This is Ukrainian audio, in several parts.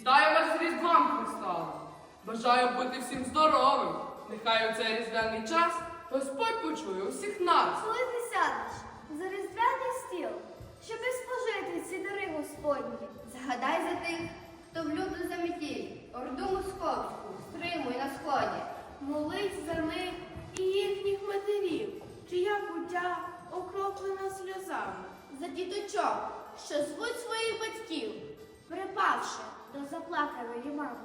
Вітаю вас з Різдвом Христовим! Бажаю бути всім здоровим! Нехай у цей різдвяний час Господь почує усіх нас! Коли ти сядеш за різдвяний стіл, щоби спожити ці дари Господні, Згадай за тих, хто в люту заметіль, орду московську, стримуй на сході. Молись за них і їхніх матерів, чия куття окроплена сльозами, за діточок, що звуть своїх батьків, припавши до заплаканої мами.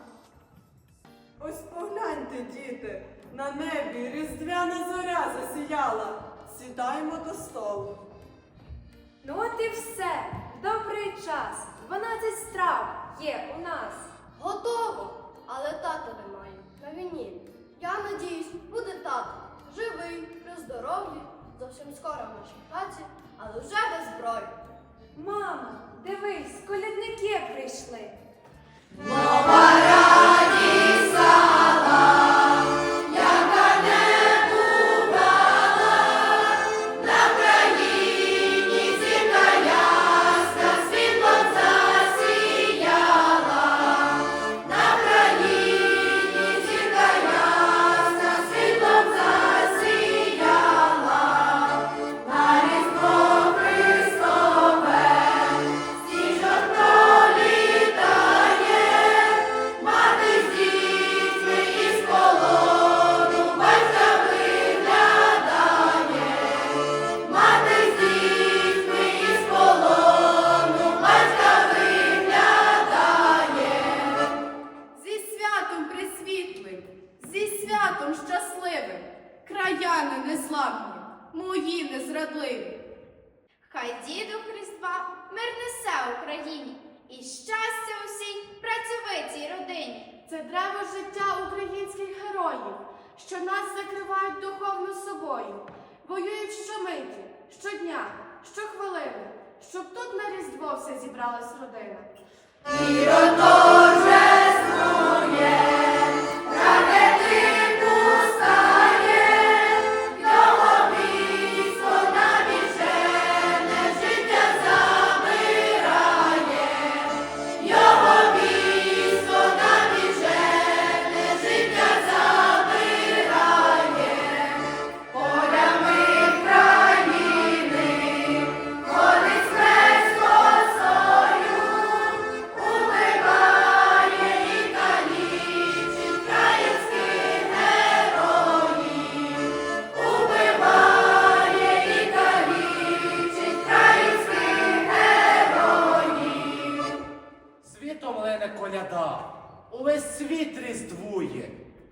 Ось погляньте, діти, на небі різдвяна зоря засіяла. Сідаємо до столу. Ну от і все. Добрий час. Дванадцять страв є у нас. Готово, але тата немає на війні. Я надіюсь, буде тато живий, при здоров'ї, зовсім скоро в нашій хаті, але вже без зброї. Мамо, дивись, колядники прийшли. Краяни незламні, мої незрадливі. Хай діду Христва мир несе Україні і щастя усій працьовитій родині. Це древо життя українських героїв, що нас закривають духовно собою, воюють щомиті, щодня, щохвилини, щоб тут на Різдво все зібралась родина. Лине коляда, увесь світ різдвує,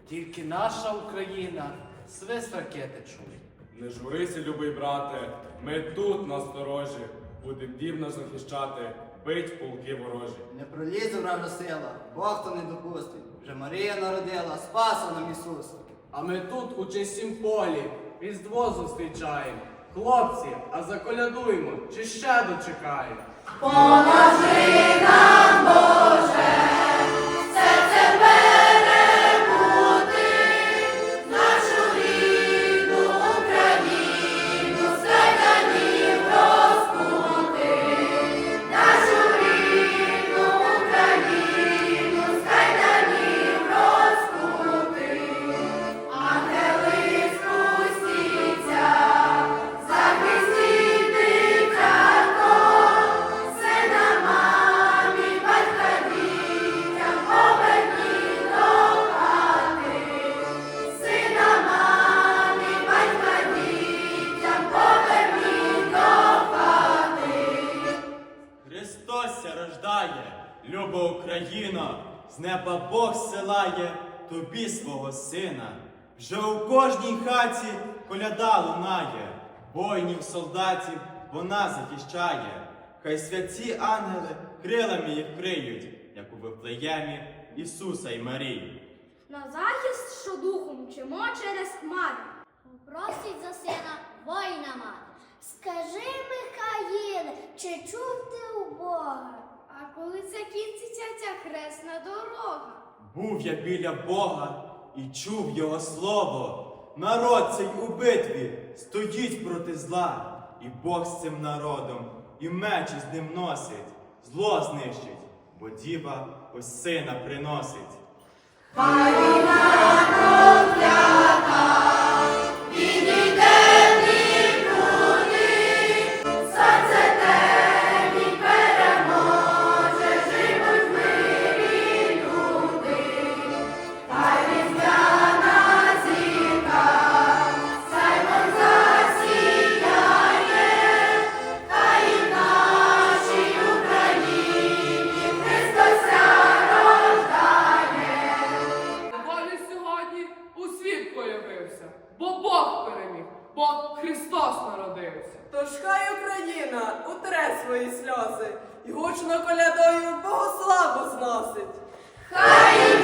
тільки наша Україна свист ракети чує. Не журися, любий брате, ми тут насторожі, будем дівно захищати, бить полки ворожі. Не пролізе вража сила, Бог то не допустить. Вже Марія народила, спаса нам Ісус. А ми тут у чистім полі Різдво зустрічаємо. Хлопці, а заколядуймо, чи ще дочекаємо? Христос люба Україна, з неба Бог силає тобі свого сина. Вже у кожній хаті коляда лунає, воїнів, солдатів вона захищає. Хай святі ангели крилами їх криють, як у Вифлеємі Ісуса й Марії. На захист, що духом мчимо через хмари. Просить за сина воїна мати. Скажи, Михаїле, чи чув ти у Бога? Закінчиться ця хресна дорога? Був я біля Бога і чув Його слово. Народ цей у битві стоїть проти зла, і Бог з цим народом, і меч із ним носить, зло знищить, бо діва ось сина приносить. Бог переміг, бо Христос народився. Тож хай Україна утре свої сльози і гучно колядою Богославу зносить. Хай